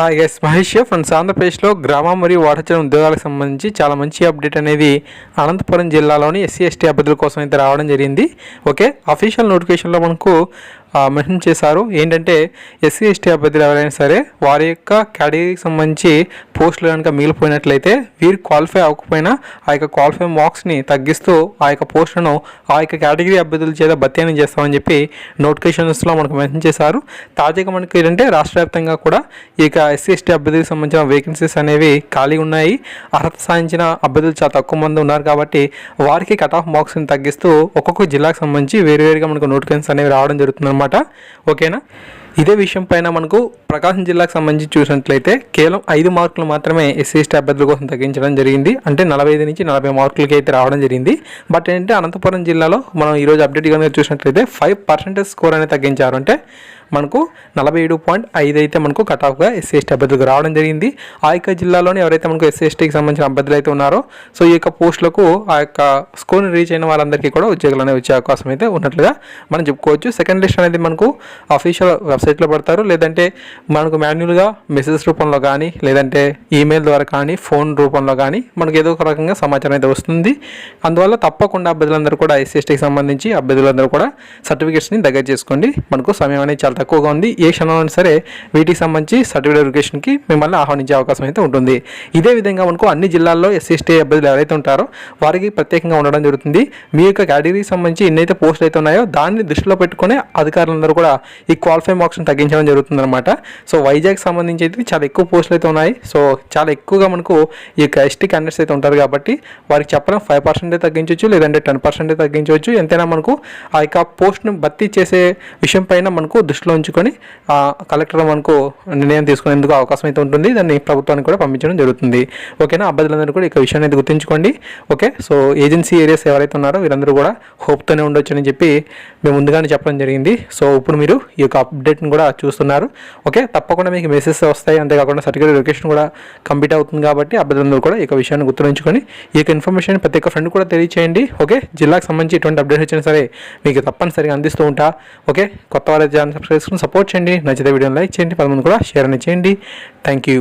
Hi guys Mahesh friends ఆంధ్రప్రదేశ్లో గ్రామ మరియు వాటచరం ఉద్యోగాలకు సంబంధించి చాలా మంచి అప్డేట్ అనేది అనంతపురం జిల్లాలోని ఎస్సీ ఎస్టీ అభ్యర్థుల కోసం అయితే రావడం జరిగింది. ఓకే అఫీషియల్ నోటిఫికేషన్లో మనకు మెన్షన్ చేశారు. ఏంటంటే ఎస్సీ ఎస్టీ అభ్యర్థులు ఎవరైనా సరే వారి యొక్క కేటగిరీకి సంబంధించి పోస్టులు కనుక మిగిలిపోయినట్లయితే వీరు క్వాలిఫై అవ్వకపోయినా ఆ యొక్క క్వాలిఫై మార్క్స్ని తగ్గిస్తూ ఆ యొక్క పోస్టులను ఆ యొక్క కేటగిరీ అభ్యర్థుల చేత భత్యాన్ని చేస్తామని చెప్పి నోటిఫికేషన్స్లో మనకు మెన్షన్ చేశారు. తాజాగా మనకి ఏంటంటే రాష్ట్ర వ్యాప్తంగా కూడా ఈ యొక్క ఎస్సీ ఎస్టీ అభ్యర్థులకు సంబంధించిన వేకెన్సీస్ అనేవి ఖాళీ ఉన్నాయి. అర్హత సాధించిన అభ్యర్థులు చాలా తక్కువ మంది ఉన్నారు కాబట్టి వారికి కట్ ఆఫ్ మార్క్స్ని తగ్గిస్తూ ఒక్కొక్క జిల్లాకు సంబంధించి వేరువేరుగా మనకు నోటిఫికేషన్స్ అనేవి రావడం జరుగుతుంది అనమాట ఓకేనా? ఇదే విషయం పైన మనకు ప్రకాశం జిల్లాకు సంబంధించి చూసినట్లయితే కేవలం ఐదు మార్కులు మాత్రమే ఎస్సీ ఎస్టీ అభ్యర్థుల కోసం తగ్గించడం జరిగింది. అంటే నలభై ఐదు నుంచి నలభై మార్కులకి అయితే రావడం జరిగింది. బట్ ఏంటంటే అనంతపురం జిల్లాలో మనం ఈరోజు అప్డేట్ కనుక చూసినట్లయితే ఫైవ్ పర్సెంటేజ్ స్కోర్ అనేది తగ్గించారు. అంటే మనకు నలభై ఏడు పాయింట్ ఐదు అయితే మనకు కట్ ఆఫ్గా ఎస్సీ ఎస్టీ అభ్యర్థులకు రావడం జరిగింది. ఆ యొక్క జిల్లాలోని ఎవరైతే మనకు ఎస్సీ ఎస్టీకి సంబంధించిన అభ్యర్థులు అయితే ఉన్నారో సో ఈ యొక్క పోస్టులకు ఆ యొక్క స్కోర్ని రీచ్ అయిన వాళ్ళందరికీ కూడా ఉద్యోగాలు అనేవి వచ్చే అవకాశం అయితే ఉన్నట్లుగా మనం చెప్పుకోవచ్చు. సెకండ్ లిస్ట్ అనేది మనకు అఫీషియల్ వెబ్సైట్లో పడతారు. లేదంటే మనకు మాన్యువల్గా మెసేజ్ రూపంలో కానీ లేదంటే ఈమెయిల్ ద్వారా కానీ ఫోన్ రూపంలో కానీ మనకు ఏదో ఒక రకంగా సమాచారం అయితే వస్తుంది. అందువల్ల తప్పకుండా అభ్యర్థులందరూ కూడా ఎస్సీ ఎస్టీకి సంబంధించి అభ్యర్థులందరూ కూడా సర్టిఫికేట్స్ని దగ్గర చేసుకోండి. మనకు సమయం అనేది చాలా తక్కువగా ఉంది. ఏ క్షణంలో సరే వీటికి సంబంధించి సర్టిఫికేట్ వెరిఫికేషన్కి మిమ్మల్ని ఆహ్వానించే అవకాశం అయితే ఉంటుంది. ఇదే విధంగా మనకు అన్ని జిల్లాల్లో ఎస్సీ ఎస్టీ అభ్యర్థులు ఎవరైతే ఉంటారో వారికి ప్రత్యేకంగా ఉండడం జరుగుతుంది. మీ యొక్క కేటగిరీకి సంబంధించి ఎన్నైతే పోస్టులు అయితే ఉన్నాయో దాన్ని దృష్టిలో పెట్టుకుని అధికారులందరూ కూడా ఈ క్వాలిఫై మార్క్స్ని తగ్గించడం జరుగుతుంది అనమాట సో వైజాగ్ సంబంధించి అయితే చాలా ఎక్కువ పోస్టులు అయితే ఉన్నాయి. సో చాలా ఎక్కువగా మనకు ఈ యొక్క ఎస్టీ క్యాండిడేట్స్ అయితే ఉంటారు కాబట్టి వారికి చెప్పడం ఫైవ్ పర్సెంటే తగ్గించవచ్చు లేదంటే టెన్ పర్సెంటే తగ్గించవచ్చు ఎంతైనా మనకు ఆ యొక్క పోస్ట్ను భర్తీ చేసే విషయం పైన మనకు దృష్టిలో ఉంచుకొని కలెక్టర్ మనకు నిర్ణయం తీసుకునేందుకు అవకాశం అయితే ఉంటుంది. దాన్ని ప్రభుత్వానికి కూడా పంపించడం జరుగుతుంది. ఓకేనా అభ్యర్థులందరూ కూడా ఈ విషయాన్ని అయితే గుర్తుంచుకోండి. ఓకే సో ఏజెన్సీ ఏరియాస్ ఎవరైతే ఉన్నారో వీరందరూ కూడా హోప్తోనే ఉండొచ్చు అని చెప్పి మేము ముందుగానే చెప్పడం జరిగింది. సో ఇప్పుడు మీరు ఈ యొక్క అప్డేట్ని కూడా చూస్తున్నారు. ఓకే తప్పకుండా మీకు మెసేజ్ వస్తాయి. అంతేకాకుండా సర్టిఫికేట్ లొకేషన్ కూడా కంప్లీట్ అవుతుంది కాబట్టి అభ్యర్థులందరూ కూడా ఈ యొక్క విషయాన్ని గుర్తుంచుకొని ఈ యొక్క ఇన్ఫర్మేషన్ ప్రతి ఒక్క ఫ్రెండ్ కూడా తెలియచేయండి. ఓకే జిల్లాకు సంబంధించి ఎటువంటి అప్డేట్ వచ్చినా సరే మీకు తప్పనిసరిగా అందిస్తూ ఉంటా. ఓకే కొత్త వారి ఛానల్ సబ్స్క్రైబ్ చేసుకుని సపోర్ట్ చేయండి. నచ్చితే వీడియోని లైక్ చేయండి. పది కూడా షేర్ అని చేయండి. Thank you